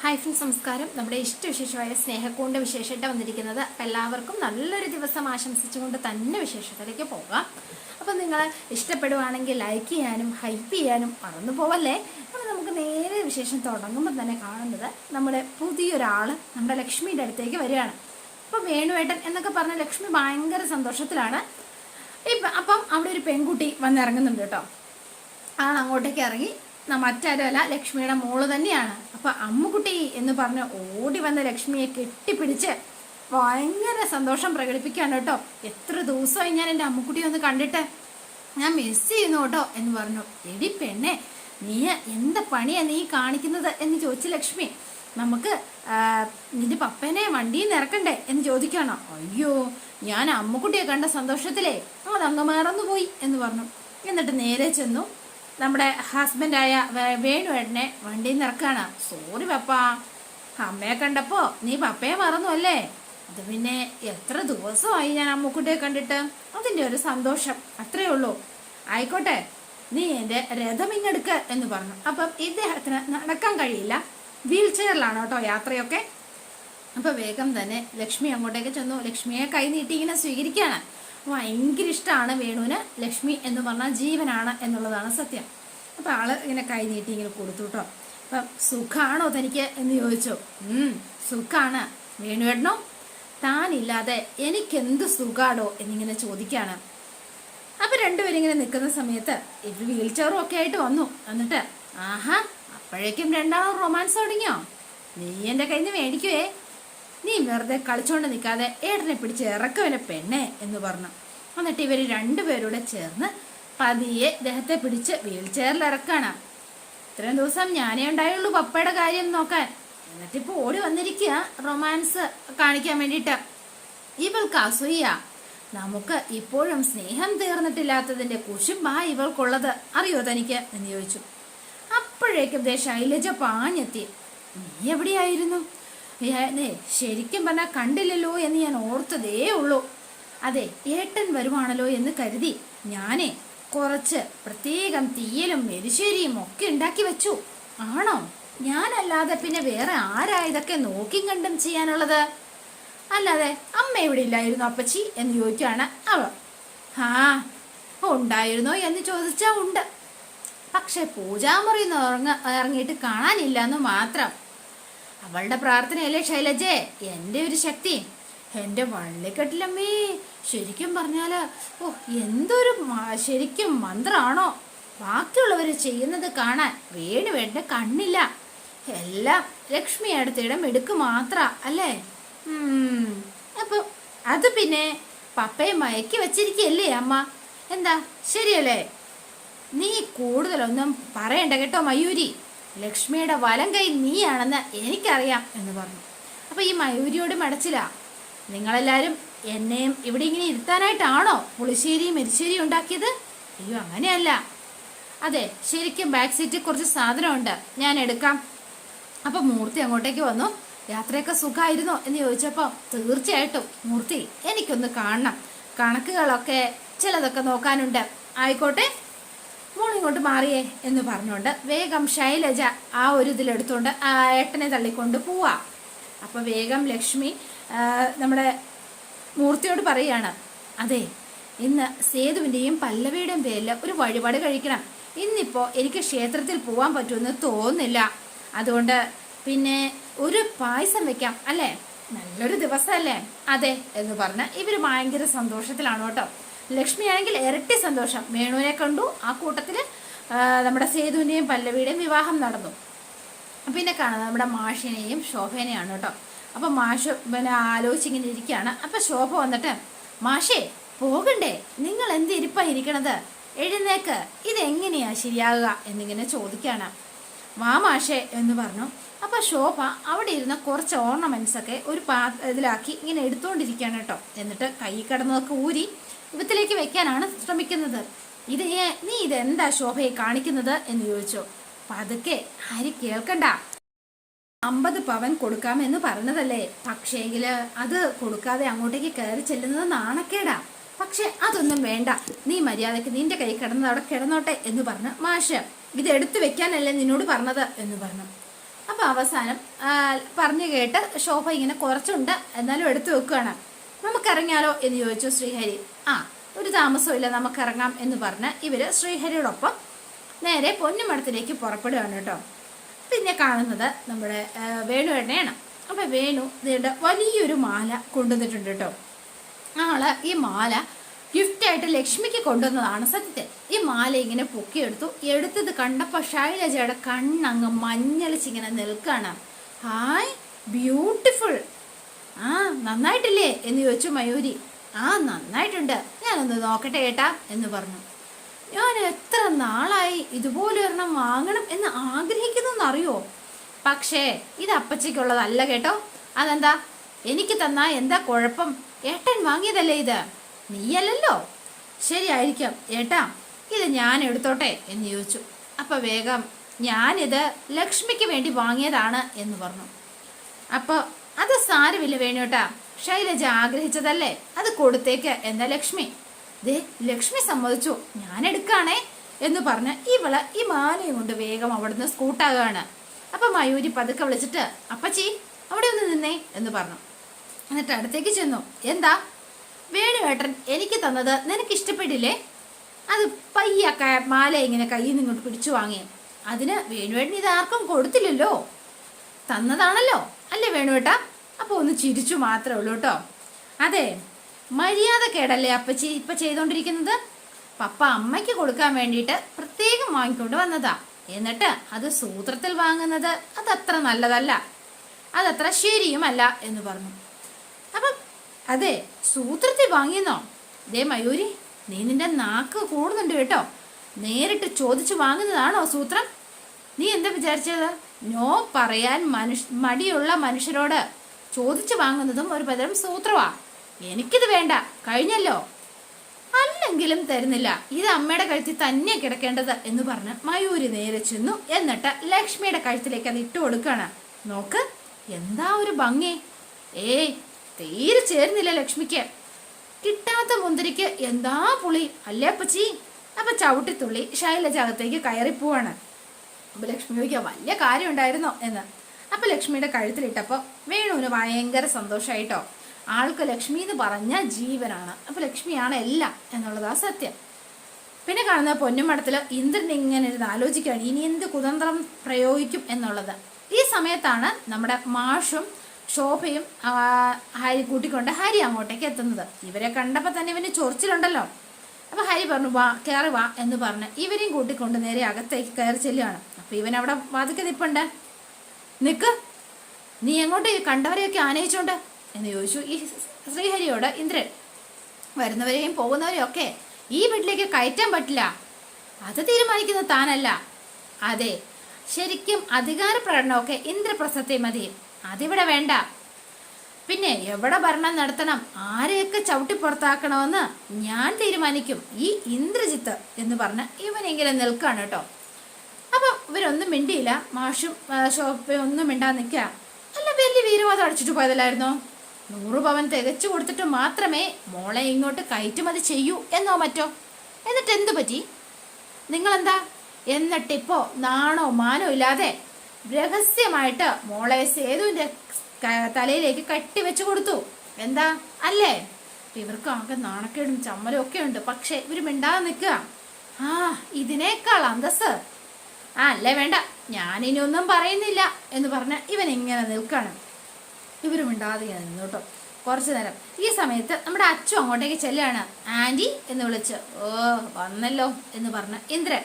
Hi friends നമസ്കാരം. നമ്മുടെ ഇഷ്ടവിശേഷമായ സ്നേഹക്കൂണ്ട് വിശേഷമായിട്ട് വന്നിരിക്കുന്നത് എല്ലാവർക്കും നല്ലൊരു ദിവസം ആശംസിച്ചുകൊണ്ട് തന്നെ വിശേഷത്തിലേക്ക് പോകാം. അപ്പം നിങ്ങൾ ഇഷ്ടപ്പെടുവാണെങ്കിൽ ലൈക്ക് ചെയ്യാനും ഹൈപ്പ് ചെയ്യാനും മറന്നു പോവല്ലേ? അപ്പം നമുക്ക് നേരെ വിശേഷം തുടങ്ങുമ്പോൾ തന്നെ കാണുന്നത് നമ്മുടെ പുതിയൊരാൾ നമ്മുടെ ലക്ഷ്മിയുടെ അടുത്തേക്ക് വരികയാണ്. അപ്പം വേണുവേട്ടൻ എന്നൊക്കെ പറഞ്ഞ ലക്ഷ്മി ഭയങ്കര സന്തോഷത്തിലാണ്. ഇപ്പം അപ്പം അവിടെ ഒരു പെൺകുട്ടി വന്നിറങ്ങുന്നുണ്ട് കേട്ടോ. ആൾ അങ്ങോട്ടേക്ക് ഇറങ്ങി മറ്റാരുമല്ല ലക്ഷ്മിയുടെ മോൾ തന്നെയാണ്. അപ്പൊ അമ്മുകുട്ടി എന്ന് പറഞ്ഞ് ഓടി വന്ന ലക്ഷ്മിയെ കെട്ടിപ്പിടിച്ച് ഭയങ്കര സന്തോഷം പ്രകടിപ്പിക്കാണ് കേട്ടോ. എത്ര ദിവസമായി ഞാൻ എന്റെ അമ്മുക്കുട്ടി ഒന്ന് കണ്ടിട്ട് ഞാൻ മിസ് ചെയ്യുന്നു കേട്ടോ എന്ന് പറഞ്ഞു. എടി പെണ്ണെ നീ എന്ത് പണിയാ നീ കാണിക്കുന്നത് എന്ന് ചോദിച്ചു ലക്ഷ്മി നമുക്ക് നിന്റെ പപ്പനെ വണ്ടിയിൽ നിന്ന് ഇറക്കണ്ടേ? എന്ന് ചോദിക്കാണോ അയ്യോ ഞാൻ അമ്മുക്കുട്ടിയെ കണ്ട സന്തോഷത്തിലേ അതങ്ങ് മറന്നുപോയി എന്ന് പറഞ്ഞു. എന്നിട്ട് നേരെ ചെന്നു നമ്മുടെ ഹസ്ബൻഡായ വേണുവേട്ടനെ വണ്ടിയിൽ നിന്ന് ഇറക്കാണ് സോറി പപ്പ. അമ്മയെ കണ്ടപ്പോ നീ പപ്പയെ മറന്നു അല്ലേ? അത് പിന്നെ എത്ര ദിവസമായി ഞാൻ അമ്മുക്കുട്ടിയെ കണ്ടിട്ട്? അതിന്റെ ഒരു സന്തോഷം. അത്രേ ഉള്ളൂ. ആയിക്കോട്ടെ. നീ എന്റെ രഥം ഇങ്ങെടുക്ക എന്ന് പറഞ്ഞു. അപ്പം ഇദ്ദേഹത്തിന് നടക്കാൻ കഴിയില്ല. വീൽ ചെയറിലാണ് കേട്ടോ യാത്രയൊക്കെ. അപ്പൊ വേഗം തന്നെ ലക്ഷ്മി അങ്ങോട്ടേക്ക് ചെന്നു. ലക്ഷ്മിയെ കൈ നീട്ടി ഇങ്ങനെ സ്വീകരിക്കുകയാണ്. ഭയങ്കര ഇഷ്ടമാണ് വേണുവിന് ലക്ഷ്മി എന്ന് പറഞ്ഞാൽ ജീവനാണ് എന്നുള്ളതാണ് സത്യം. അപ്പൊ ആൾ ഇങ്ങനെ കൈ നീട്ടി ഇങ്ങനെ കൊടുത്തു കേട്ടോ അപ്പം സുഖാണോ തനിക്ക് എന്ന് ചോദിച്ചു. സുഖാണ്. വേണുവേട്ടനോ? താനില്ലാതെ എനിക്കെന്ത് സുഖാടോ എന്നിങ്ങനെ ചോദിക്കാണ്. അപ്പൊ രണ്ടുപേരും ഇങ്ങനെ നിൽക്കുന്ന സമയത്ത് ഇവർ വീൽ ചെയറും ഒക്കെ ആയിട്ട് വന്നു. എന്നിട്ട് ആഹാ അപ്പോഴേക്കും രണ്ടാളും റൊമാൻസ് തുടങ്ങിയോ? നീ എന്റെ കയ്യിൽ നിന്ന് മേടിക്കുവേ. നീ വെറുതെ കളിച്ചോണ്ട് നിൽക്കാതെ ഏട്ടനെ പിടിച്ച് ഇറക്കുവനെ പെണ്ണെ എന്ന് പറഞ്ഞു. എന്നിട്ട് ഇവർ രണ്ടുപേരൂടെ ചേർന്ന് പതിയെ ദേഹത്തെ പിടിച്ച് വീൽ ചെയറിൽ ഇറക്കാണ്. ഇത്രയും ദിവസം ഞാനേ ഉണ്ടായുള്ളൂ പപ്പയുടെ കാര്യം നോക്കാൻ. എന്നിട്ടിപ്പോ ഓടി വന്നിരിക്കുക റൊമാൻസ് കാണിക്കാൻ വേണ്ടിട്ട് ഇവൾക്ക് അസൂയ. നമുക്ക് ഇപ്പോഴും സ്നേഹം തീർന്നിട്ടില്ലാത്തതിന്റെ കുശുമ്പാ ഇവൾക്കുള്ളത്. അറിയോ തനിക്ക്? എന്ന് ചോദിച്ചു. അപ്പോഴേക്കും ദേ ശൈലജ പാഞ്ഞെത്തി. നീ എവിടെയായിരുന്നു? ദേ, ശരിക്കും പറഞ്ഞാൽ കണ്ടില്ലല്ലോ എന്ന് ഞാൻ ഓർത്തതേ ഉള്ളൂ. അതെ ഏട്ടൻ വരുവാണല്ലോ എന്ന് കരുതി ഞാനെ കുറച്ച് പ്രത്യേകം തീയലും എരിശ്ശേരിയും ഒക്കെ ഉണ്ടാക്കി വെച്ചു. ആണോ? ഞാനല്ലാതെ പിന്നെ വേറെ ആരാ ഇതൊക്കെ നോക്കിയും കണ്ടും ചെയ്യാനുള്ളത്? അല്ലാതെ അമ്മ ഇവിടെ ഇല്ലായിരുന്നു അപ്പച്ചി എന്ന് ചോദിക്കുകയാണ് അവൾ. ആ ഉണ്ടായിരുന്നോ എന്ന് ചോദിച്ചാ ഉണ്ട്. പക്ഷെ പൂജാമുറിന്ന് ഇറങ്ങ ഇറങ്ങിയിട്ട് കാണാനില്ല എന്ന് മാത്രം. അവളുടെ പ്രാർത്ഥനയല്ലേ ശൈലജേ? എന്റെ ഒരു ശക്തി. എന്റെ വള്ളിക്കെട്ടിലമ്മേ ശരിക്കും പറഞ്ഞാൽ ഓ എന്തൊരു ശരിക്കും മന്ത്രാണോ? ബാക്കിയുള്ളവർ ചെയ്യുന്നത് കാണാൻ വേണു വേണ്ട കണ്ണില്ല. എല്ലാം ലക്ഷ്മി അടുത്തിടെ മെടുക്ക് മാത്ര അല്ലേ. അപ്പൊ അത് പിന്നെ പപ്പയെ മയക്കി വെച്ചിരിക്കല്ലേ അമ്മ? എന്താ? ശരിയല്ലേ? നീ കൂടുതലൊന്നും പറയണ്ട കേട്ടോ മയൂരി. ലക്ഷ്മിയുടെ വലം കൈ നീയാണെന്ന് എനിക്കറിയാം എന്ന് പറഞ്ഞു. അപ്പൊ ഈ മയൂരിയോട് മടച്ചില്ല നിങ്ങളെല്ലാരും എന്നെയും ഇവിടെ ഇങ്ങനെ ഇരുത്താനായിട്ടാണോ പുളിശ്ശേരിയും എരിശ്ശേരിയും ഉണ്ടാക്കിയത്? അയ്യോ അങ്ങനെയല്ല. അതെ ശരിക്കും ബാക്ക് സീറ്റിൽ കുറച്ച് സാധനമുണ്ട്. ഞാൻ എടുക്കാം. അപ്പൊ മൂർത്തി അങ്ങോട്ടേക്ക് വന്നു. യാത്രയൊക്കെ സുഖമായിരുന്നോ എന്ന് ചോദിച്ചപ്പോ തീർച്ചയായിട്ടും മൂർത്തി എനിക്കൊന്ന് കാണണം. കണക്കുകളൊക്കെ ചിലതൊക്കെ നോക്കാനുണ്ട്. ആയിക്കോട്ടെ. മോൾ ഇങ്ങോട്ട് മാറിയേ എന്ന് പറഞ്ഞുകൊണ്ട് വേഗം ശൈലജ ആ ഒരു ഇതിലെടുത്തുകൊണ്ട് ആ ഏട്ടനെ തള്ളിക്കൊണ്ട് പോവാ. അപ്പൊ വേഗം ലക്ഷ്മി നമ്മുടെ മൂർത്തിയോട് പറയാണ് അതെ ഇന്ന് സേതുവിന്റെയും പല്ലവിയുടെയും പേരിൽ ഒരു വഴിപാട് കഴിക്കണം. ഇന്നിപ്പോൾ എനിക്ക് ക്ഷേത്രത്തിൽ പോകാൻ പറ്റുമെന്ന് തോന്നുന്നില്ല. അതുകൊണ്ട് പിന്നെ ഒരു പായസം വെക്കാം അല്ലേ? നല്ലൊരു ദിവസമല്ലേ അതെ എന്ന് പറഞ്ഞ് ഇവർ ഭയങ്കര സന്തോഷത്തിലാണ് കേട്ടോ. ലക്ഷ്മി ആണെങ്കിൽ ഇരട്ടി സന്തോഷം. വേണുവിനെ കണ്ടു. ആ കൂട്ടത്തിൽ നമ്മുടെ സേതുവിന്റെയും പല്ലവിയുടെയും വിവാഹം നടന്നു. പിന്നെ കാണാം നമ്മുടെ മാഷിനെയും ശോഭനെയാണ് കേട്ടോ. അപ്പൊ മാഷ് പിന്നെ ആലോചിച്ചിങ്ങനെ ഇരിക്കുകയാണ്. അപ്പൊ ശോഭ വന്നിട്ട് മാഷേ പോകണ്ടേ? നിങ്ങൾ എന്ത് ഇരിപ്പാ ഇരിക്കണത്? എഴുന്നേക്ക്. ഇതെങ്ങനെയാ ശരിയാകുക? എന്നിങ്ങനെ ചോദിക്കാണ് വാ മാഷേ എന്ന് പറഞ്ഞു. അപ്പോൾ ശോഭ അവിടെ ഇരുന്ന കുറച്ച് ഓർണമെന്റ്സ് ഒക്കെ ഒരു പാ ഇതിലാക്കി ഇങ്ങനെ എടുത്തുകൊണ്ടിരിക്കുകയാണ് കേട്ടോ. എന്നിട്ട് കൈ കിടന്നതൊക്കെ ഊരി ഇവത്തിലേക്ക് വെക്കാനാണ് ശ്രമിക്കുന്നത്. ഇത് നീ ഇതെന്താ ശോഭയെ കാണിക്കുന്നത് എന്ന് ചോദിച്ചു. പതുക്കെ ആര് കേൾക്കണ്ട. അമ്പത് പവൻ കൊടുക്കാമെന്ന് പറഞ്ഞതല്ലേ. പക്ഷേങ്കിൽ അത് കൊടുക്കാതെ അങ്ങോട്ടേക്ക് കയറി ചെല്ലുന്നത് നാണക്കേടാ. പക്ഷെ അതൊന്നും വേണ്ട. നീ മര്യാദയ്ക്ക് നിന്റെ കൈ കിടന്നത് അവിടെ കിടന്നോട്ടെ എന്ന് പറഞ്ഞ് മാഷ്. ഇത് എടുത്തു വെക്കാനല്ലേ നിന്നോട് പറഞ്ഞത് എന്ന് പറഞ്ഞു. അപ്പോൾ അവസാനം പറഞ്ഞു കേട്ട് ശോഭ ഇങ്ങനെ കുറച്ചുണ്ട് എന്നാലും എടുത്തു വെക്കുകയാണ്. നമുക്കിറങ്ങിയാലോ എന്ന് ചോദിച്ചു ശ്രീഹരി. ആ ഒരു താമസമില്ല നമുക്കിറങ്ങാം എന്ന് പറഞ്ഞ് ഇവർ ശ്രീഹരിയോടൊപ്പം നേരെ പൊന്നുമടത്തിലേക്ക് പുറപ്പെടുകയാണ് കേട്ടോ. പിന്നെ കാണുന്നത് നമ്മുടെ വേണു എണ്ണയാണ് അപ്പൊ വേണു നീണ്ട വലിയൊരു മാല കൊണ്ടുവന്നിട്ടുണ്ട് കേട്ടോ. ആൾ ഈ മാല ഗിഫ്റ്റായിട്ട് ലക്ഷ്മിക്ക് കൊണ്ടുവന്നതാണ് സത്യത്തിൽ. ഈ മാല ഇങ്ങനെ പൊക്കിയെടുത്തു. എടുത്തത് കണ്ടപ്പോൾ ശൈലജയുടെ കണ്ണങ്ങ് മഞ്ഞളിച്ചിങ്ങനെ നിൽക്കാണ്. ഹായ് ബ്യൂട്ടിഫുൾ ആ നന്നായിട്ടില്ലേ? എന്ന് ചോദിച്ചു മയൂരി. ആ നന്നായിട്ടുണ്ട്. ഞാനൊന്ന് നോക്കട്ടെ ഏട്ടാ എന്ന് പറഞ്ഞു. ഞാൻ എത്ര നാളായി ഇതുപോലെ ഒരെണ്ണം വാങ്ങണം എന്ന് ആഗ്രഹിക്കുന്നു അറിയോ പക്ഷേ ഇത് അപ്പച്ചയ്ക്കുള്ളതല്ല കേട്ടോ. അതെന്താ? എനിക്ക് തന്നാ എന്താ കുഴപ്പം? ഏട്ടൻ വാങ്ങിയതല്ലേ ഇത്? നീയല്ലല്ലോ. ശരിയായിരിക്കാം ഏട്ടാ. ഇത് ഞാൻ എടുത്തോട്ടെ എന്ന് ചോദിച്ചു. അപ്പൊ വേഗം ഞാനിത് ലക്ഷ്മിക്ക് വേണ്ടി വാങ്ങിയതാണ് എന്ന് പറഞ്ഞു. അപ്പോൾ അത് സാരമില്ല വേണുട്ടാ. ശൈലജ ആഗ്രഹിച്ചതല്ലേ? അത് കൊടുത്തേക്ക് എന്ന ലക്ഷ്മി? ദേ ലക്ഷ്മി സമ്മതിച്ചു. ഞാൻ എടുക്കാണേ എന്ന് പറഞ്ഞ് ഇവൾ ഈ മാലയും കൊണ്ട് വേഗം അവിടുന്ന് സ്കൂട്ടാകാണ്. അപ്പൊ മയൂരി പതുക്കെ വിളിച്ചിട്ട് അപ്പച്ചി അവിടെ ഒന്ന് നിന്നേ എന്ന് പറഞ്ഞു. എന്നിട്ട് അടുത്തേക്ക് ചെന്നു. എന്താ? വേണുവേട്ടൻ എനിക്ക് തന്നത് നിനക്ക് ഇഷ്ടപ്പെട്ടില്ലേ അത് പയ്യ ക- മാല ഇങ്ങനെ കയ്യിൽ നിന്ന് ഇങ്ങോട്ട് പിടിച്ചു വാങ്ങി അതിന് വേണുവേട്ടൻ ഇത് ആർക്കും കൊടുത്തില്ലല്ലോ. തന്നതാണല്ലോ. അല്ലേ വേണുവേട്ട അപ്പൊ ഒന്ന് ചിരിച്ചു മാത്രമേ ഉള്ളൂ കേട്ടോ. അതെ. മര്യാദ കേടല്ലേ അപ്പച്ചി ഇപ്പൊ ചെയ്തോണ്ടിരിക്കുന്നത്? പപ്പ അമ്മയ്ക്ക് കൊടുക്കാൻ വേണ്ടിയിട്ട് പ്രത്യേകം വാങ്ങിക്കൊണ്ട് വന്നതാ. എന്നിട്ട് അത് സൂത്രത്തിൽ വാങ്ങുന്നത് അതത്ര നല്ലതല്ല. അതത്ര ശരിയുമല്ല എന്ന് പറഞ്ഞു. അപ്പം അതെ സൂത്രത്തിൽ വാങ്ങിയെന്നോ? ദേ മയൂരി നീ നിന്റെ നാക്ക് കൂടുന്നുണ്ട് കേട്ടോ. നേരിട്ട് ചോദിച്ചു വാങ്ങുന്നതാണോ സൂത്രം? നീ എന്താ വിചാരിച്ചത്? നോ പറയാൻ മനുഷ്യ മടിയുള്ള മനുഷ്യരോട് ചോദിച്ചു വാങ്ങുന്നതും ഒരു പതരം സൂത്രമാ എനിക്കിത് വേണ്ട കഴിഞ്ഞല്ലോ. അല്ലെങ്കിലും തരുന്നില്ല. ഇത് അമ്മയുടെ കഴുത്തിൽ തന്നെ കിടക്കേണ്ടത് എന്ന് പറഞ്ഞ് മയൂരി നേരെ ചെന്നു. എന്നിട്ട് ലക്ഷ്മിയുടെ കഴുത്തിലേക്ക് അത് ഇട്ടു കൊടുക്കാണ്. നോക്ക് എന്താ ഒരു ഭംഗി. ഏയ് തീരെ ചേരുന്നില്ല ലക്ഷ്മിക്ക്. കിട്ടാത്ത മുന്തിരിക്ക് എന്താ പുളി? അല്ലേ അപ്പച്ചി? അപ്പൊ ചവിട്ടിത്തുള്ളി ശൈലജ അകത്തേക്ക് കയറിപ്പോവാണ് അപ്പൊ ലക്ഷ്മി ചോദിക്കുക വലിയ കാര്യം ഉണ്ടായിരുന്നോ എന്ന്. അപ്പൊ ലക്ഷ്മിയുടെ കഴുത്തിലിട്ടപ്പോ വേണുവിന് ഭയങ്കര സന്തോഷമായിട്ടോ ആൾക്ക് ലക്ഷ്മി എന്ന് പറഞ്ഞ ജീവനാണ്. അപ്പൊ ലക്ഷ്മിയാണ് എല്ലാം എന്നുള്ളതാ സത്യം. പിന്നെ കാണുന്ന പൊന്നുമടത്തിൽ ഇന്ദ്രൻ ഇങ്ങനെ ഇരുന്ന് ആലോചിക്കുകയാണ്. ഇനി എന്ത് കുതന്ത്രം പ്രയോഗിക്കും എന്നുള്ളത്? ഈ സമയത്താണ് നമ്മുടെ മാഷും ശോഭയും ഹരി കൂട്ടിക്കൊണ്ട് ഹരി അങ്ങോട്ടേക്ക് എത്തുന്നത്. ഇവരെ കണ്ടപ്പോൾ തന്നെ ഇവന് ചൊറിച്ചിലുണ്ടല്ലോ. അപ്പൊ ഹരി പറഞ്ഞു വാ കയറി വാ എന്ന് പറഞ്ഞ് ഇവരെയും കൂട്ടിക്കൊണ്ട് നേരെ അകത്തേക്ക് കയറി ചെല്ലുകയാണ്. അപ്പൊ ഇവൻ അവിടെ വാതിക്കെ നിപ്പുണ്ട്. നിക്ക് നീ എങ്ങോട്ട് കണ്ടവരെയൊക്കെ ആനയിച്ചോണ്ട്? എന്ന് ചോദിച്ചു ഈ ശ്രീഹരിയോട് ഇന്ദ്രൻ. വരുന്നവരെയും പോകുന്നവരെയും ഒക്കെ ഈ വീട്ടിലേക്ക് കയറ്റാൻ പറ്റില്ല. അത് തീരുമാനിക്കുന്നത് താനല്ല. അതെ ശരിക്കും അധികാര പ്രകടനമൊക്കെ ഇന്ദ്രപ്രസത്തെ മതി. അതിവിടെ വേണ്ട. പിന്നെ എവിടെ ഭരണം നടത്തണം? ആരെയൊക്കെ ചവിട്ടി പുറത്താക്കണമെന്ന് ഞാൻ തീരുമാനിക്കും. ഈ ഇന്ദ്രജിത്ത് എന്ന് പറഞ്ഞ് ഇവനെങ്കിലും നിൽക്കാണ് കേട്ടോ. അപ്പൊ ഇവരൊന്നും മിണ്ടിയില്ല. മാഷും ഷോപ്പും ഒന്നും മിണ്ടാൻ നിൽക്കുക. അല്ല വലിയ വീരവാദം അടിച്ചിട്ട് പോയതല്ലായിരുന്നോ? നൂറ് പവൻ തികച്ചു കൊടുത്തിട്ട് മാത്രമേ മോളെ ഇങ്ങോട്ട് കയറ്റുമതി ചെയ്യൂ എന്നോ മറ്റോ? എന്നിട്ട് എന്തു പറ്റി? നിങ്ങളെന്താ? എന്നിട്ടിപ്പോ നാണോ മാനോ ഇല്ലാതെ രഹസ്യമായിട്ട് മോളെ സേതുവിന്റെ തലയിലേക്ക് കട്ടി വെച്ചു കൊടുത്തു. എന്താ? അല്ലേ? ഇവർക്ക് ആകെ നാണക്കേടും ചമ്മലും ഒക്കെ ഉണ്ട്. പക്ഷെ ഇവർ മിണ്ടാതെ നിൽക്കുക. ആ ഇതിനേക്കാൾ അന്തസ് ആ അല്ലേ വേണ്ട. ഞാനിനി ഒന്നും പറയുന്നില്ല എന്ന് പറഞ്ഞ ഇവൻ ഇങ്ങനെ നിൽക്കണം. ഇവർ മിണ്ടാതെ ഇങ്ങനെ നിന്നു കേട്ടോ. കുറച്ചു നേരം. ഈ സമയത്ത് നമ്മുടെ അച്ഛൻ അങ്ങോട്ടേക്ക് ചെല്ലുകയാണ്. ആന്റി എന്ന് വിളിച്ച്. ഓ വന്നല്ലോ എന്ന് പറഞ്ഞ ഇന്ദ്രൻ.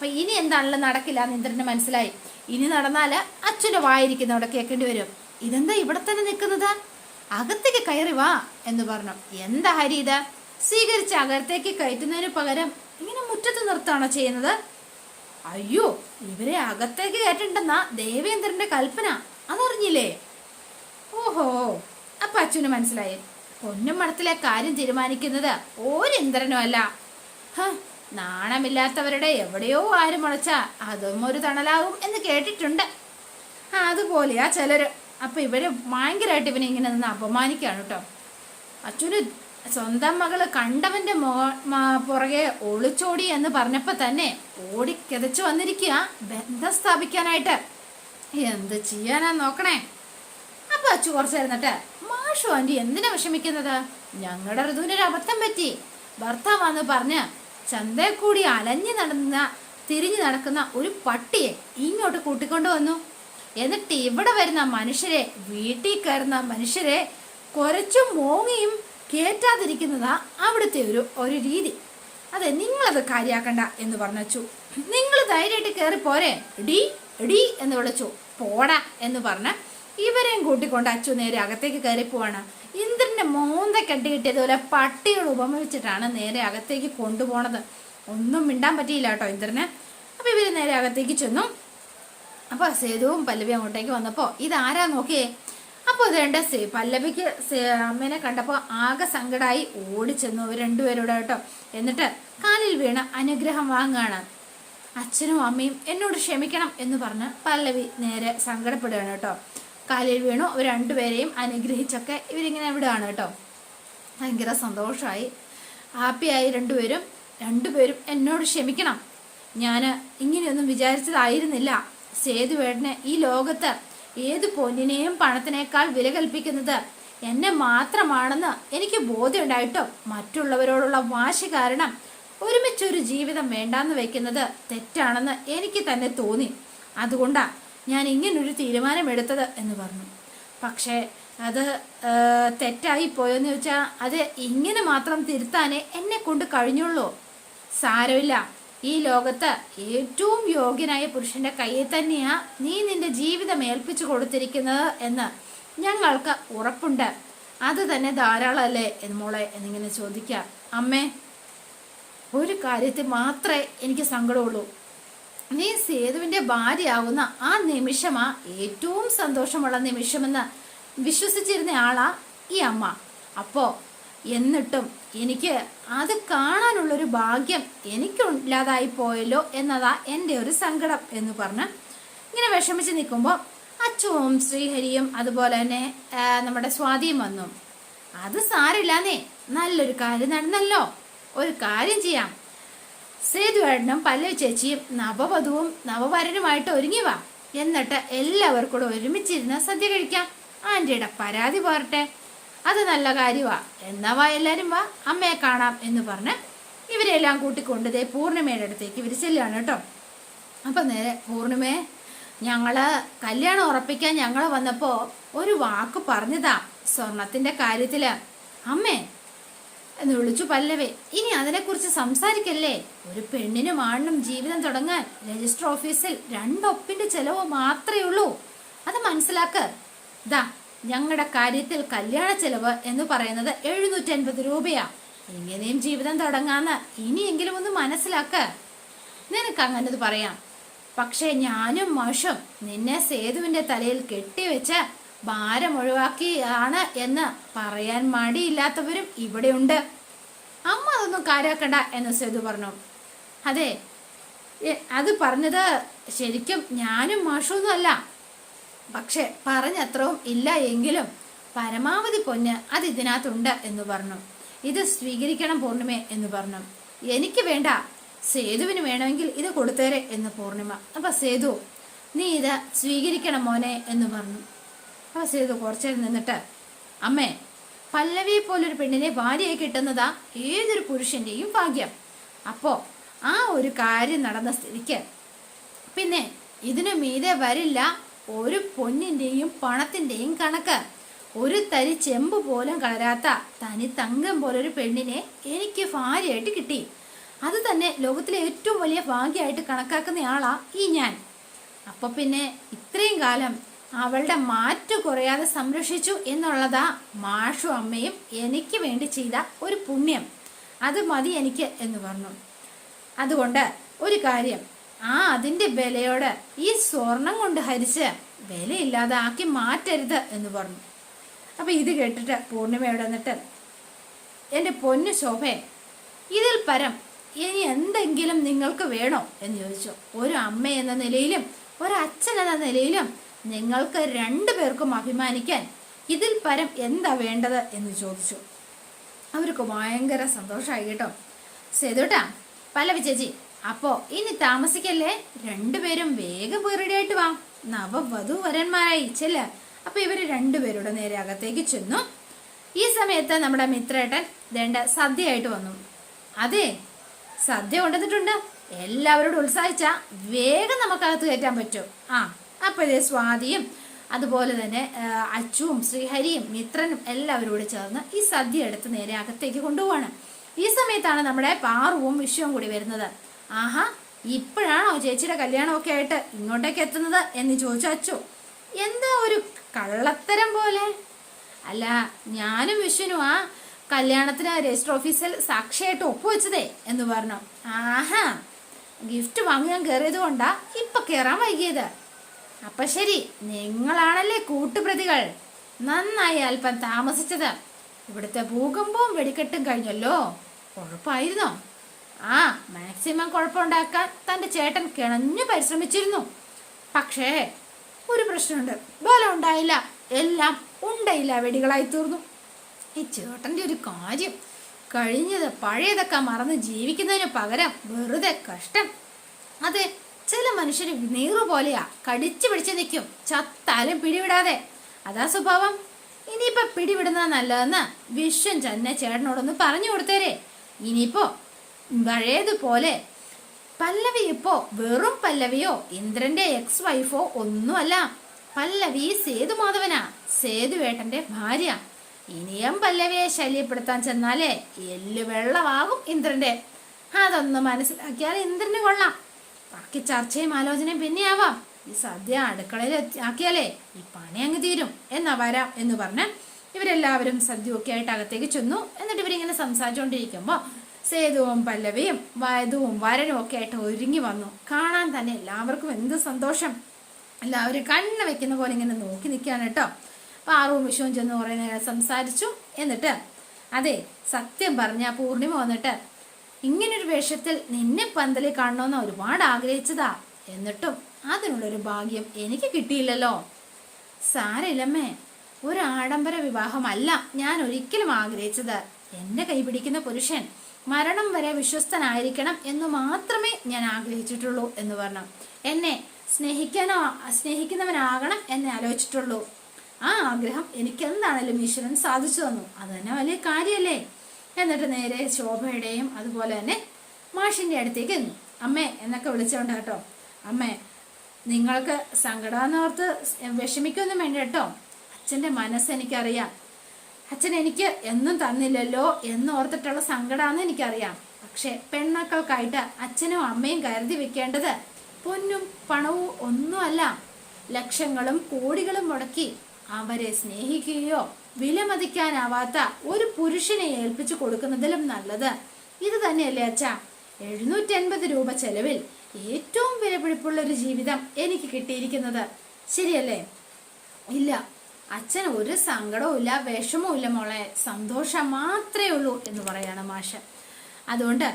അപ്പൊ ഇനി എന്താണല്ലോ നടക്കില്ല എന്ന് ഇന്ദ്രന് മനസ്സിലായി. ഇനി നടന്നാൽ അച്ഛന്റെ വായിരിക്കുന്ന അവിടെ കേൾക്കേണ്ടി വരും. ഇതെന്താ ഇവിടെ തന്നെ നിൽക്കുന്നത്? അകത്തേക്ക് കയറി വാ എന്ന് പറഞ്ഞു. എന്താ ഹരി ഇത്? സ്വീകരിച്ച് അകത്തേക്ക് കയറ്റുന്നതിന് പകരം ഇങ്ങനെ മുറ്റത്ത് നിർത്താണോ ചെയ്യുന്നത്? അയ്യോ ഇവരെ അകത്തേക്ക് കയറ്റണ്ടെന്നാ ദേവേന്ദ്രന്റെ കൽപ്പന. അതറിഞ്ഞില്ലേ? ഓഹോ അപ്പൊ അച്ഛന് മനസ്സിലായി. പൊന്നും മണത്തിലെ കാര്യം തീരുമാനിക്കുന്നത് ഓരിന്ദ്രനും അല്ല നാണമില്ലാത്തവരുടെ എവിടെയോ ആര് മുളച്ച അതും ഒരു തണലാവും എന്ന് കേട്ടിട്ടുണ്ട്. അതുപോലെയാ ചിലര്. അപ്പൊ ഇവർ ഭയങ്കരമായിട്ട് ഇവനെ ഇങ്ങനെ നിന്ന് അപമാനിക്കാണ് കേട്ടോ അച്ഛന് സ്വന്തം മകൾ കണ്ടവന്റെ മോ പുറകെ ഒളിച്ചോടി എന്ന് പറഞ്ഞപ്പോ തന്നെ ഓടി കിതച്ചു വന്നിരിക്കുക ബന്ധം സ്ഥാപിക്കാനായിട്ട്. എന്ത് ചെയ്യാനാ നോക്കണേ? അപ്പൊ അച്ചു കുറച്ച് ഇരുന്നിട്ട് മാഷു ആന്റി എന്തിനാ വിഷമിക്കുന്നത്? ഞങ്ങളുടെ ഋതുവിനൊരു അബദ്ധം പറ്റി. ഭർത്താവാന്ന് പറഞ്ഞ് ചന്തയിൽ കൂടി അലഞ്ഞു നടന്ന തിരിഞ്ഞു നടക്കുന്ന ഒരു പട്ടിയെ ഇങ്ങോട്ട് കൂട്ടിക്കൊണ്ടു വന്നു. എന്നിട്ട് ഇവിടെ വരുന്ന മനുഷ്യരെ വീട്ടിൽ കയറുന്ന മനുഷ്യരെ കുറച്ചും മോങ്ങിയും കേറ്റാതിരിക്കുന്നതാ അവിടുത്തെ ഒരു ഒരു രീതി. അതെ നിങ്ങളത് കാര്യാക്കണ്ട എന്ന് പറഞ്ഞു നിങ്ങൾ ധൈര്യമായിട്ട് കയറി പോരെ. ഡി ഡി എന്ന് വിളിച്ചു. പോടാ എന്ന് പറഞ്ഞ് ഇവരെയും കൂട്ടിക്കൊണ്ട് അച്ചു നേരെ അകത്തേക്ക് കയറി പോവാണ്. ഇന്ദ്രന്റെ മോന്ത കെട്ടിയിട്ടതുപോലെ പട്ടികൾ ഉപമിച്ചിട്ടാണ് നേരെ അകത്തേക്ക് കൊണ്ടുപോണത്. ഒന്നും മിണ്ടാൻ പറ്റിയില്ല കേട്ടോ ഇന്ദ്രനെ. അപ്പൊ ഇവർ നേരെ അകത്തേക്ക് ചെന്നു. അപ്പൊ സേതുവും പല്ലവി അങ്ങോട്ടേക്ക് വന്നപ്പോ ഇതാരാ നോക്കിയേ? അപ്പോൾ ഇതേണ്ട സേ പല്ലവിക്ക് അമ്മേനെ കണ്ടപ്പോൾ ആകെ സങ്കടമായി ഓടിച്ചെന്നു അവർ രണ്ടുപേരോട് കേട്ടോ. എന്നിട്ട് കാലിൽ വീണ് അനുഗ്രഹം വാങ്ങുകയാണ് അച്ഛനും അമ്മയും എന്നോട് ക്ഷമിക്കണം എന്ന് പറഞ്ഞ് പല്ലവി നേരെ സങ്കടപ്പെടുകയാണ് കേട്ടോ. കാലിൽ വീണു. അവർ രണ്ടുപേരെയും അനുഗ്രഹിച്ചൊക്കെ ഇവരിങ്ങനെ വിടുകയാണ് കേട്ടോ. ഭയങ്കര സന്തോഷമായി ഹാപ്പിയായി രണ്ടുപേരും. രണ്ടുപേരും എന്നോട് ക്ഷമിക്കണം. ഞാൻ ഇങ്ങനെയൊന്നും വിചാരിച്ചതായിരുന്നില്ല. സേതുവേട്ടന് ഈ ലോകത്ത് ഏത് പൊന്നിനെയും പണത്തിനേക്കാൾ വില കൽപ്പിക്കുന്നത് എന്നെ മാത്രമാണെന്ന് എനിക്ക് ബോധ്യമുണ്ടായിട്ടും മറ്റുള്ളവരോടുള്ള വാശി കാരണം ഒരുമിച്ചൊരു ജീവിതം വേണ്ടാന്ന് വെക്കുന്നത് തെറ്റാണെന്ന് എനിക്ക് തന്നെ തോന്നി. അതുകൊണ്ടാ ഞാൻ ഇങ്ങനൊരു തീരുമാനമെടുത്തത് എന്ന് പറഞ്ഞു. പക്ഷേ അത് തെറ്റായി പോയെന്ന് ചോദിച്ചാൽ അത് ഇങ്ങനെ മാത്രം തിരുത്താനേ എന്നെ കൊണ്ട് കഴിഞ്ഞുള്ളൂ. സാരമില്ല. ഈ ലോകത്ത് ഏറ്റവും യോഗ്യനായ പുരുഷന്റെ കയ്യിൽ തന്നെയാ നീ നിന്റെ ജീവിതം ഏൽപ്പിച്ചു കൊടുത്തിരിക്കുന്നത് എന്ന് ഞങ്ങൾക്ക് ഉറപ്പുണ്ട്. അത് തന്നെ ധാരാളമല്ലേ മോളെ എന്നിങ്ങനെ ചോദിക്കാം. അമ്മേ ഒരു കാര്യത്തിൽ മാത്രമേ എനിക്ക് സങ്കടമുള്ളൂ. നീ സേതുവിന്റെ ഭാര്യയാവുന്ന ആ നിമിഷമാ ഏറ്റവും സന്തോഷമുള്ള നിമിഷമെന്ന് വിശ്വസിച്ചിരുന്ന ആളാ ഈ അമ്മ. അപ്പോ എന്നിട്ടും എനിക്ക് അത് കാണാനുള്ളൊരു ഭാഗ്യം എനിക്കില്ലാതായി പോയല്ലോ എന്നതാ എന്റെ ഒരു സങ്കടം എന്ന് പറഞ്ഞ് ഇങ്ങനെ വിഷമിച്ച് നിൽക്കുമ്പോൾ അച്ചുവും ശ്രീഹരിയും അതുപോലെ തന്നെ നമ്മുടെ സ്വാതിയും വന്നു. അത് സാരില്ലാന്നേ നല്ലൊരു കാര്യം നടന്നല്ലോ. ഒരു കാര്യം ചെയ്യാം. സേതുവേട്ടനും പല്ലു ചേച്ചിയും നവവധുവും നവവരനുമായിട്ട് ഒരുങ്ങി വാ. എന്നിട്ട് എല്ലാവർക്കും കൂടെ ഒരുമിച്ചിരുന്ന് സദ്യ കഴിക്കാം. ആന്റിയുടെ പരാതി പോരട്ടെ. അത് നല്ല കാര്യമാ എന്നാ വാ എല്ലാരും വാ. അമ്മയെ കാണാം എന്ന് പറഞ്ഞ് ഇവരെല്ലാം കൂട്ടിക്കൊണ്ട് ദേ പൂർണിമയുടെ അടുത്തേക്ക് ഇവർ ചെല്ലുകയാണ് കേട്ടോ. അപ്പൊ നേരെ പൂർണിമയെ ഞങ്ങൾ കല്യാണം ഉറപ്പിക്കാൻ ഞങ്ങൾ വന്നപ്പോ ഒരു വാക്ക് പറഞ്ഞതാ സ്വർണത്തിന്റെ കാര്യത്തിൽ. അമ്മേ എന്ന് വിളിച്ചു പല്ലവേ. ഇനി അതിനെക്കുറിച്ച് സംസാരിക്കല്ലേ? ഒരു പെണ്ണിനും ആണിനും ജീവിതം തുടങ്ങാൻ രജിസ്റ്റർ ഓഫീസിൽ രണ്ടൊപ്പിന്റെ ചെലവ് മാത്രമേ ഉള്ളൂ. അത് മനസ്സിലാക്ക്. ദാ ഞങ്ങളുടെ കാര്യത്തിൽ കല്യാണ ചെലവ് എന്ന് പറയുന്നത് എഴുന്നൂറ്റി അൻപത് രൂപയാ. എങ്ങനെയും ജീവിതം തുടങ്ങാന്ന് ഇനിയെങ്കിലും ഒന്ന് മനസ്സിലാക്ക. നിനക്ക് അങ്ങനത് പറയാം. പക്ഷേ ഞാനും മോശം നിന്നെ സേതുവിന്റെ തലയിൽ കെട്ടിവെച്ച് ഭാരം ഒഴിവാക്കിയാണ് എന്ന് പറയാൻ മടിയില്ലാത്തവരും ഇവിടെയുണ്ട്. അമ്മ അതൊന്നും കാര്യാക്കണ്ട എന്ന് സേതു പറഞ്ഞു. അതെ അത് പറഞ്ഞത് ശരിക്കും ഞാനും മാഷൊന്നും അല്ല. പക്ഷെ പറഞ്ഞത്രവും ഇല്ല എങ്കിലും പരമാവധി പൊന്ന് അത് ഇതിനകത്തുണ്ട് എന്ന് പറഞ്ഞു. ഇത് സ്വീകരിക്കണം പൂർണിമ എന്ന് പറഞ്ഞു. എനിക്ക് വേണ്ട സേതുവിന് വേണമെങ്കിൽ ഇത് കൊടുത്തേരെ എന്ന് പൂർണിമ അപ്പൊ സേതു നീ ഇത് സ്വീകരിക്കണം മോനെ എന്ന് പറഞ്ഞു. അപ്പൊ സേതു കുറച്ചേരം നിന്നിട്ട് അമ്മേ പല്ലവിയെ പോലൊരു പെണ്ണിനെ ഭാര്യയെ കിട്ടുന്നതാ ഏതൊരു പുരുഷന്റെയും ഭാഗ്യം. അപ്പോ ആ ഒരു കാര്യം നടന്ന സ്ഥിതിക്ക് പിന്നെ ഇതിനു മീതെ വരില്ല ഒരു പൊന്നിന്റെയും പണത്തിന്റെയും കണക്ക്. ഒരു തരി ചെമ്പ് പോലും കളരാത്ത തനി തങ്കം പോലൊരു പെണ്ണിനെ എനിക്ക് ഭാര്യയായിട്ട് കിട്ടി. അത് തന്നെ ലോകത്തിലെ ഏറ്റവും വലിയ ഭാഗ്യമായിട്ട് കണക്കാക്കുന്നയാളാ ഈ ഞാൻ. അപ്പൊ പിന്നെ ഇത്രയും കാലം അവളുടെ മാറ്റു കുറയാതെ സംരക്ഷിച്ചു എന്നുള്ളതാ മാഷു അമ്മയും എനിക്ക് വേണ്ടി ചെയ്ത ഒരു പുണ്യം. അത് മതി എനിക്ക് എന്ന് പറഞ്ഞു. അതുകൊണ്ട് ഒരു കാര്യം ആ അതിന്റെ വിലയോട് ഈ സ്വർണം കൊണ്ട് ഹരിച്ച് വിലയില്ലാതെ ആക്കി മാറ്റരുത് എന്ന് പറഞ്ഞു. അപ്പൊ ഇത് കേട്ടിട്ട് പൂർണിമയോട് എന്നിട്ട് എന്റെ പൊന്നു ശോഭേ ഇതിൽ പരം ഇനി എന്തെങ്കിലും നിങ്ങൾക്ക് വേണോ? എന്ന് ചോദിച്ചു. ഒരു അമ്മ എന്ന നിലയിലും ഒരു അച്ഛൻ എന്ന നിലയിലും നിങ്ങൾക്ക് രണ്ടു പേർക്കും അഭിമാനിക്കാൻ ഇതിൽ പരം എന്താ വേണ്ടത് എന്ന് ചോദിച്ചു. അവർക്ക് ഭയങ്കര സന്തോഷമായി കേട്ടോ. സേതുട്ടാ പല്ലവി ചേച്ചി അപ്പോ ഇനി താമസിക്കല്ലേ? രണ്ടുപേരും വേഗം പോയി വാ നവവധു വാ. നവവധൂവരന്മാരായി ചെല്ല. അപ്പൊ ഇവർ രണ്ടുപേരുടെ നേരെ അകത്തേക്ക് ചെന്നു. ഈ സമയത്ത് നമ്മുടെ മിത്രേട്ടൻ വേണ്ട സദ്യയായിട്ട് വന്നു. അതെ സദ്യ കൊണ്ടുവന്നിട്ടുണ്ട്. എല്ലാവരോടും ഉത്സാഹിച്ച വേഗം നമുക്കകത്ത് കയറ്റാൻ പറ്റും. ആ അപ്പൊ ഇതേ സ്വാതിയും അതുപോലെ തന്നെ അച്ചുവും ശ്രീഹരിയും മിത്രനും എല്ലാവരും കൂടി ചേർന്ന് ഈ സദ്യ എടുത്ത് നേരെ അകത്തേക്ക് കൊണ്ടുപോവാണ്. ഈ സമയത്താണ് നമ്മുടെ പാറുവും വിഷുവും കൂടി വരുന്നത്. ആഹാ ഇപ്പോഴാണോ ചേച്ചിയുടെ കല്യാണമൊക്കെ ആയിട്ട് ഇങ്ങോട്ടേക്ക് എത്തുന്നത് എന്ന് ചോദിച്ചു അച്ചു. എന്താ ഒരു കള്ളത്തരം പോലെ? അല്ല ഞാനും വിഷ്ണു ആ കല്യാണത്തിന് രജിസ്റ്റർ ഓഫീസിൽ സാക്ഷിയായിട്ട് ഒപ്പുവെച്ചതേ എന്ന് പറഞ്ഞു. ആഹാ ഗിഫ്റ്റ് വാങ്ങാൻ കയറിയത് കൊണ്ടാ ഇപ്പൊ കയറാൻ വൈകിയത്. അപ്പൊ ശരി നിങ്ങളാണല്ലേ കൂട്ടുപ്രതികൾ. നന്നായി അല്പം താമസിച്ചത്. ഇവിടുത്തെ ഭൂകമ്പവും വെടിക്കെട്ടും കഴിഞ്ഞല്ലോ. കുഴപ്പമായിരുന്നോ ആ മാക്സിമം കുഴപ്പമുണ്ടാക്കാൻ തന്റെ ചേട്ടൻ കിണഞ്ഞു പരിശ്രമിച്ചിരുന്നു. പക്ഷേ ഒരു പ്രശ്നമുണ്ട്. ബലം ഉണ്ടായില്ല എല്ലാം ഉണ്ടയില്ല വെടികളായി തീർന്നു ഈ ചേട്ടന്റെ ഒരു കാര്യം. കഴിഞ്ഞത് പഴയതൊക്കെ മറന്ന് ജീവിക്കുന്നതിന് പകരം വെറുതെ കഷ്ടം. അതെ ചില മനുഷ്യർ നീറു പോലെയാ. കടിച്ചു പിടിച്ച് നിൽക്കും ചത്താലും പിടിവിടാതെ. അതാ സ്വഭാവം. ഇനിയിപ്പൊ പിടിവിടുന്ന നല്ലതെന്ന് വിശ്വം ചെന്ന ചേട്ടനോടൊന്ന് പറഞ്ഞു കൊടുത്തേരെ. ഇനിയിപ്പോ പഴയതുപോലെ പല്ലവി ഇപ്പോ വെറും പല്ലവിയോ ഇന്ദ്രന്റെ എക്സ് വൈഫോ ഒന്നുമല്ല. പല്ലവി സേതു മാധവനാ. സേതുവേട്ടന്റെ ഭാര്യ. ഇനിയും പല്ലവിയെ ശല്യപ്പെടുത്താൻ ചെന്നാലേ എല്ലു വെള്ളമാകും ഇന്ദ്രന്റെ. അതൊന്ന് മനസ്സിലാക്കിയാൽ ഇന്ദ്രന് കൊള്ളാം. ബാക്കി ചർച്ചയും ആലോചനയും പിന്നെയാവാം. ഈ സദ്യ അടുക്കളയിൽ ആക്കിയാലേ ഈ പണി അങ്ങ് തീരും. എന്നാ വരാം എന്ന് പറഞ്ഞ് ഇവരെല്ലാവരും സദ്യയൊക്കെ ആയിട്ട് അകത്തേക്ക് ചെന്നു. എന്നിട്ട് ഇവരിങ്ങനെ സംസാരിച്ചുകൊണ്ടിരിക്കുമ്പോ സേതുവും പല്ലവിയും വയതുവും വരനും ഒക്കെ ആയിട്ട് ഒരുങ്ങി വന്നു. കാണാൻ തന്നെ എല്ലാവർക്കും എന്ത് സന്തോഷം. എല്ലാവരും കണ്ണ് വെക്കുന്ന പോലെ ഇങ്ങനെ നോക്കി നിൽക്കുകയാണ് കേട്ടോ. പാറുവും വിഷുവും ചെന്ന് കുറേ നേരം സംസാരിച്ചു. എന്നിട്ട് അതെ സത്യം പറഞ്ഞ പൂർണിമ വന്നിട്ട് ഇങ്ങനൊരു വേഷത്തിൽ നിന്നെ പന്തലിൽ കാണണമെന്ന് ഒരുപാട് ആഗ്രഹിച്ചതാ. എന്നിട്ടും അതിനുള്ളൊരു ഭാഗ്യം എനിക്ക് കിട്ടിയില്ലല്ലോ. സാരമില്ലമ്മേ ഒരു ആഡംബര വിവാഹമല്ല ഞാൻ ഒരിക്കലും ആഗ്രഹിച്ചത്. എന്നെ കൈപിടിക്കുന്ന പുരുഷൻ മരണം വരെ വിശ്വസ്തനായിരിക്കണം എന്ന് മാത്രമേ ഞാൻ ആഗ്രഹിച്ചിട്ടുള്ളൂ എന്ന് പറഞ്ഞു. എന്നെ സ്നേഹിക്കാനോ സ്നേഹിക്കുന്നവനാകണം എന്നെ ആലോചിച്ചിട്ടുള്ളൂ. ആ ആഗ്രഹം എനിക്ക് എന്താണേലും ഈശ്വരൻ സാധിച്ചു തന്നു. അത് തന്നെ വലിയ കാര്യമല്ലേ? എന്നിട്ട് നേരെ ശോഭയുടെയും അതുപോലെ തന്നെ മാഷിന്റെ അടുത്തേക്ക് എന്നു. അമ്മേ എന്നൊക്കെ വിളിച്ചോണ്ട് കേട്ടോ. അമ്മേ നിങ്ങൾക്ക് സങ്കടാന്നോർത്ത് വിഷമിക്കൊന്നും വേണ്ട കേട്ടോ. അച്ഛന്റെ മനസ്സ് എനിക്കറിയാം. അച്ഛൻ എനിക്ക് എന്നും തന്നില്ലല്ലോ എന്നോർത്തിട്ടുള്ള സങ്കടാന്ന് എനിക്കറിയാം. പക്ഷെ പെണ്ണക്കൾക്കായിട്ട് അച്ഛനും അമ്മയും കരുതി വെക്കേണ്ടത് പൊന്നും പണവും ഒന്നുമല്ല. ലക്ഷങ്ങളും കോടികളും മുടക്കി അവരെ സ്നേഹിക്കുകയോ വിലമതിക്കാനാവാത്ത ഒരു പുരുഷനെ ഏൽപ്പിച്ചു കൊടുക്കുന്നതിലും നല്ലത്. ഇത് തന്നെയല്ലേ അച്ഛ? എഴുന്നൂറ്റി അൻപത് രൂപ ചെലവിൽ ഏറ്റവും വിലപിടിപ്പുള്ള ഒരു ജീവിതം എനിക്ക് കിട്ടിയിരിക്കുന്നത്. ശരിയല്ലേ? ഇല്ല. അച്ഛൻ ഒരു സങ്കടവും ഇല്ല വിഷമവും ഇല്ല മോളെ. സന്തോഷം മാത്രമേ ഉള്ളൂ എന്ന് പറയാണ് മാഷ്. അതുകൊണ്ട്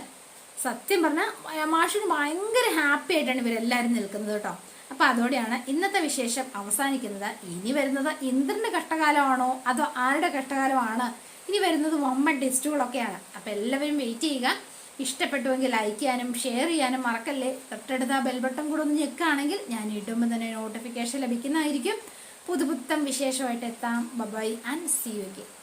സത്യം പറഞ്ഞാൽ മാഷിന് ഭയങ്കര ഹാപ്പി ആയിട്ടാണ് ഇവരെല്ലാവരും നിൽക്കുന്നത് കേട്ടോ. അപ്പൊ അതോടെയാണ് ഇന്നത്തെ വിശേഷം അവസാനിക്കുന്നത്. ഇനി വരുന്നത് ഇന്ദ്രന്റെ കഷ്ടകാലമാണോ? അതോ ആരുടെ കഷ്ടകാലമാണ്? ഇനി വരുന്നത് വമ്പൻ ടെസ്റ്റുകളൊക്കെയാണ് അപ്പൊ എല്ലാവരും വെയിറ്റ് ചെയ്യുക. ഇഷ്ടപ്പെട്ടുവെങ്കിൽ ലൈക്ക് ചെയ്യാനും ഷെയർ ചെയ്യാനും മറക്കല്ലേ. തൊട്ടടുത്ത ബെൽ ബട്ടൺ കൂടെ ഒന്ന് ഞെക്കുകയാണെങ്കിൽ ഞാൻ ഇടുമ്പോൾ തന്നെ നോട്ടിഫിക്കേഷൻ ലഭിക്കുന്നതായിരിക്കും. പുതുപുത്തം വിശേഷമായിട്ട് എത്താം. Bye-bye and C U